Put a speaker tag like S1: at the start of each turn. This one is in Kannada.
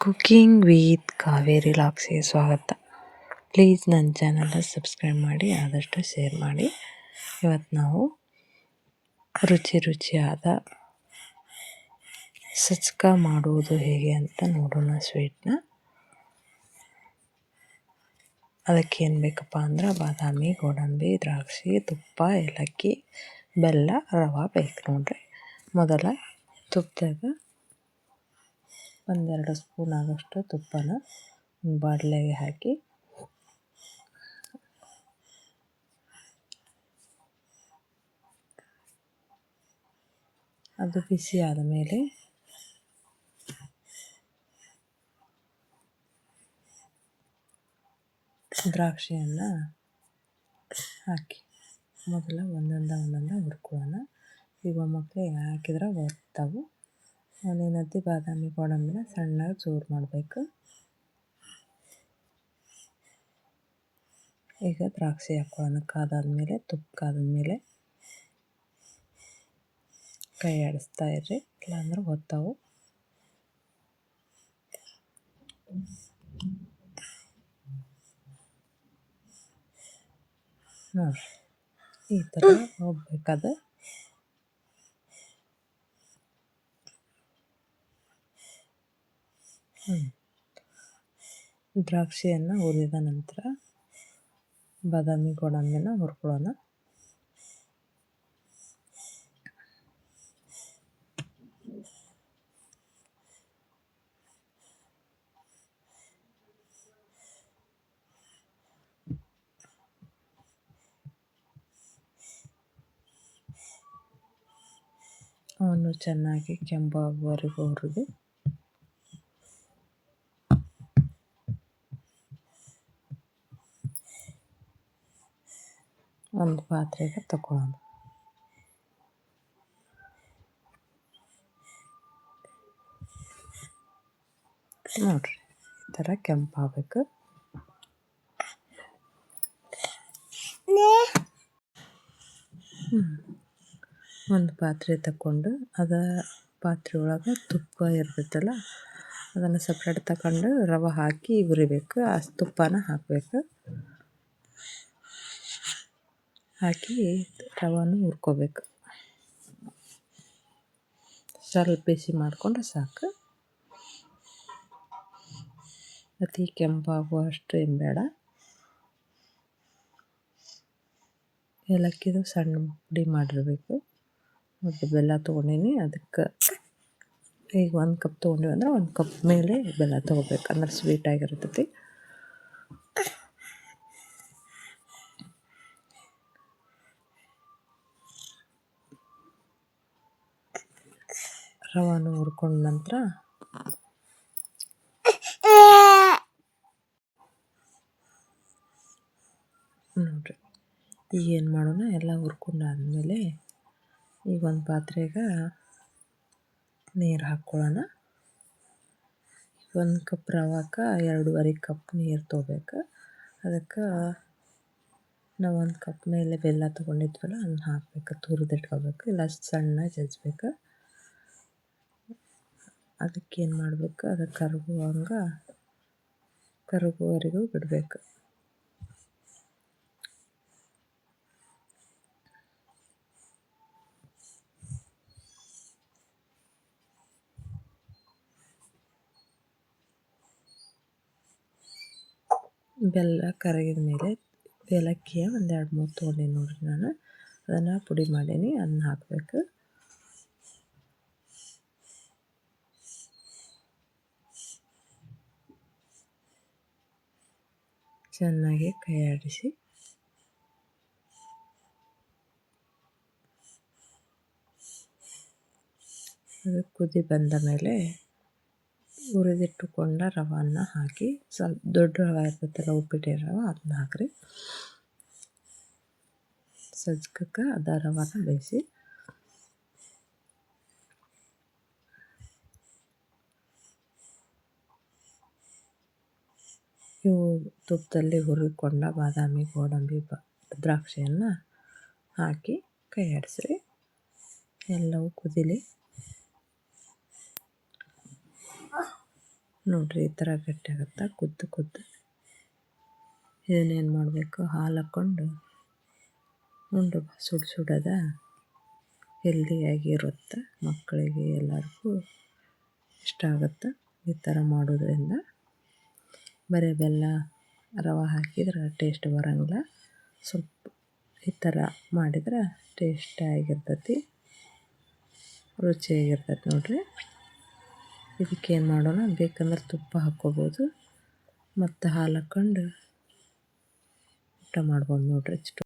S1: ಕುಕಿಂಗ್ ವಿತ್ ಕಾವೇರಿ ಲಾಕ್ಸ್ಗೆ ಸ್ವಾಗತ. ಪ್ಲೀಸ್ ನನ್ನ ಚಾನಲ್ನ ಸಬ್ಸ್ಕ್ರೈಬ್ ಮಾಡಿ, ಆದಷ್ಟು ಶೇರ್ ಮಾಡಿ. ಇವತ್ತು ನಾವು ರುಚಿ ರುಚಿಯಾದ ಸಜ್ಕ ಮಾಡುವುದು ಹೇಗೆ ಅಂತ ನೋಡೋಣ ಸ್ವೀಟ್ನ ಅದಕ್ಕೆ ಏನು ಬೇಕಪ್ಪ ಅಂದ್ರೆ ಬಾದಾಮಿ, ಗೋಡಂಬಿ, ದ್ರಾಕ್ಷಿ, ತುಪ್ಪ, ಏಲಕ್ಕಿ, ಬೆಲ್ಲ, ರವೆ ಬೇಕು ನೋಡ್ರಿ. ಮೊದಲ ತುಪ್ಪದಾಗ ಒಂದೆರಡು ಸ್ಪೂನ್ ಆಗೋಷ್ಟು ತುಪ್ಪನ ಬಾಣಲೆಗೆ ಹಾಕಿ. ಅದು ಬಿಸಿ ಆದ ಮೇಲೆ ದ್ರಾಕ್ಷಿಯನ್ನು ಹಾಕಿ. ಮೊದಲು ಒಂದೊಂದ ಒಂದೊಂದ ಹುರ್ಕೊಳ್ಳೋಣ. ಈಗ ಮಕ್ಕಳಿಗೆ ಹಾಕಿದ್ರೆ ಬರ್ತಾವೆ ಅವನೇನಂತೆ ಬಾದಾಮಿ ಗೋಡಂಬಿನ ಸಣ್ಣಗೆ ಚೂರು ಮಾಡಬೇಕು. ಈಗ ದ್ರಾಕ್ಷಿ ಹಾಕ್ಕೊಳ್ಳೋಣ ಕಾದಾದ್ಮೇಲೆ ತುಪ್ಪ ಕಾದಾದ್ಮೇಲೆ ಕೈ ಆಡಿಸ್ತಾ ಇರ್ರಿ. ಇಲ್ಲಾಂದ್ರೆ ಗೊತ್ತಾವು ನೋಡಿರಿ. ಈ ಥರ ಹೋಗ್ಬೇಕಾದ. ದ್ರಾಕ್ಷಿಯನ್ನು ಹುರಿದ ನಂತರ ಬಾದಾಮಿ ಗೋಡಂಬಿನ ಹುರ್ಕೊಳ್ಳೋಣ. ಅವನ್ನು ಚೆನ್ನಾಗಿ ಕೆಂಪಾಗುವವರೆಗೂ ಹುರಿದು ಒಂದು ಪಾತ್ರೆಗೆ ತಗೊಳ್ಳೋಣ ನೋಡಿರಿ ಈ ಥರ ಕೆಂಪಾಗಬೇಕು. ಒಂದು ಪಾತ್ರೆ ತಗೊಂಡು ಅದ ಪಾತ್ರೆ ಒಳಗೆ ತುಪ್ಪ ಇರ್ತೈತಲ್ಲ ಅದನ್ನು ಸಪ್ರೇಟ್ ತಗೊಂಡು ರವೆ ಹಾಕಿ ಉರಿಬೇಕು ಆ ತುಪ್ಪನ ಹಾಕಬೇಕು. ಹಾಕಿ ರವಾನು ಹುರ್ಕೋಬೇಕು. ಸ್ವಲ್ಪ ಬಿಸಿ ಮಾಡಿಕೊಂಡ್ರೆ ಸಾಕು. ಅತಿ ಕೆಂಪಾಗುವಷ್ಟು ಏನು ಬೇಡ. ಏಲಕ್ಕಿದು ಸಣ್ಣ ಪುಡಿ ಮಾಡಿರಬೇಕು. ಮತ್ತು ಬೆಲ್ಲ ತೊಗೊಂಡೀನಿ, ಅದಕ್ಕೆ ಈಗ ಒಂದು ಕಪ್ ತೊಗೊಂಡಿವಿ ಅಂದ್ರೆ ಒಂದು ಕಪ್ ಮೇಲೆ ಬೆಲ್ಲ ತೊಗೋಬೇಕು. ಅಂದ್ರೆ ಸ್ವೀಟಾಗಿರ್ತೈತಿ ರವಾನು ಹುರ್ಕೊಂಡ ನಂತರ ನೋಡಿರಿ, ಈಗ ಏನು ಮಾಡೋಣ? ಎಲ್ಲ ಹುರ್ಕೊಂಡಾದ್ಮೇಲೆ ಈಗ ಒಂದು ಪಾತ್ರೆಗೆ ನೀರು ಹಾಕ್ಕೊಳ್ಳೋಣ ಒಂದು ಕಪ್ ರವಾಕ್ಕೆ ಎರಡೂವರೆ ಕಪ್ ನೀರು ತೊಗೋಬೇಕು. ಅದಕ್ಕೆ ನಾವು ಒಂದು ಕಪ್ ಮೇಲೆ ಬೆಲ್ಲ ತೊಗೊಂಡಿದ್ವಲ್ಲ ಅದನ್ನ ಹಾಕ್ಬೇಕು. ತುರಿದಿಟ್ಕೋಬೇಕು ಇಲ್ಲ ಸಣ್ಣ ಜಜ್ಬೇಕು. ಅದಕ್ಕೇನು ಮಾಡಬೇಕು? ಅದು ಕರಗುವಂಗೆ ಕರಗುವವರೆಗೂ ಬಿಡಬೇಕು. ಬೆಲ್ಲ ಕರಗಿದ ಮೇಲೆ ಏಲಕ್ಕಿಯ ಒಂದು ಎರಡು ಮೂರು ತೊಗೊಂಡೀನಿ ನೋಡಿರಿ ನಾನು. ಅದನ್ನು ಪುಡಿ ಮಾಡೀನಿ ಅದನ್ನ ಹಾಕಬೇಕು. ಚೆನ್ನಾಗಿ ಕೈ ಆಡಿಸಿ ಅದು ಕುದಿ ಬಂದ ಮೇಲೆ ಹುರಿದಿಟ್ಟುಕೊಂಡ ರವನ್ನು ಹಾಕಿ, ಸ್ವಲ್ಪ ದೊಡ್ಡ ರವೆ ಇರ್ತೈತಲ್ಲ ಉಪ್ಪಿಟ್ಟು ರವೆ, ಅದನ್ನ ಹಾಕ್ರಿ. ಸಜ್ಕಕ್ಕೆ ಅದ ರವನ ಬೇಯಿಸಿ. ಇವು ತುಪ್ಪದಲ್ಲಿ ಹುರಿದುಕೊಂಡ ಬಾದಾಮಿ, ಗೋಡಂಬಿ ಬ, ದ್ರಾಕ್ಷಿಯನ್ನು ಹಾಕಿ ಕೈ ಆಡಿಸ್ರಿ. ಎಲ್ಲವೂ ಕುದಿಲಿ. ನೋಡಿರಿ ಈ ಥರ ಗಟ್ಟಿ ಆಗುತ್ತೆ? ಕುದ್ದು ಕುದ್ದು. ಇದನ್ನೇನು ಮಾಡಬೇಕು? ಹಾಲು ಹಾಕ್ಕೊಂಡು ಉಂಡು ಸುಡು ಸುಡೋದ ಹೆಲ್ದಿಯಾಗಿರುತ್ತೆ ಮಕ್ಕಳಿಗೆ ಎಲ್ಲರಿಗೂ ಇಷ್ಟ ಆಗುತ್ತೆ? ಈ ಥರ ಮಾಡೋದ್ರಿಂದ ಬರೀ ಬೆಲ್ಲ, ರವೆ ಹಾಕಿದ್ರೆ ಟೇಸ್ಟ್ ಬರೋಂಗಿಲ್ಲ. ಸ್ವಲ್ಪ ಈ ಥರ ಮಾಡಿದ್ರೆ ಟೇಸ್ಟಾಗಿರ್ತೈತಿ ರುಚಿಯಾಗಿರ್ತೈತಿ ನೋಡಿರಿ. ಇದಕ್ಕೇನು ಮಾಡೋಣ, ಬೇಕಂದ್ರೆ ತುಪ್ಪ ಹಾಕ್ಕೋಬೋದು. ಮತ್ತು ಹಾಲು ಹಾಕ್ಕೊಂಡು ಊಟ ಮಾಡ್ಬೋದು ನೋಡಿರಿ.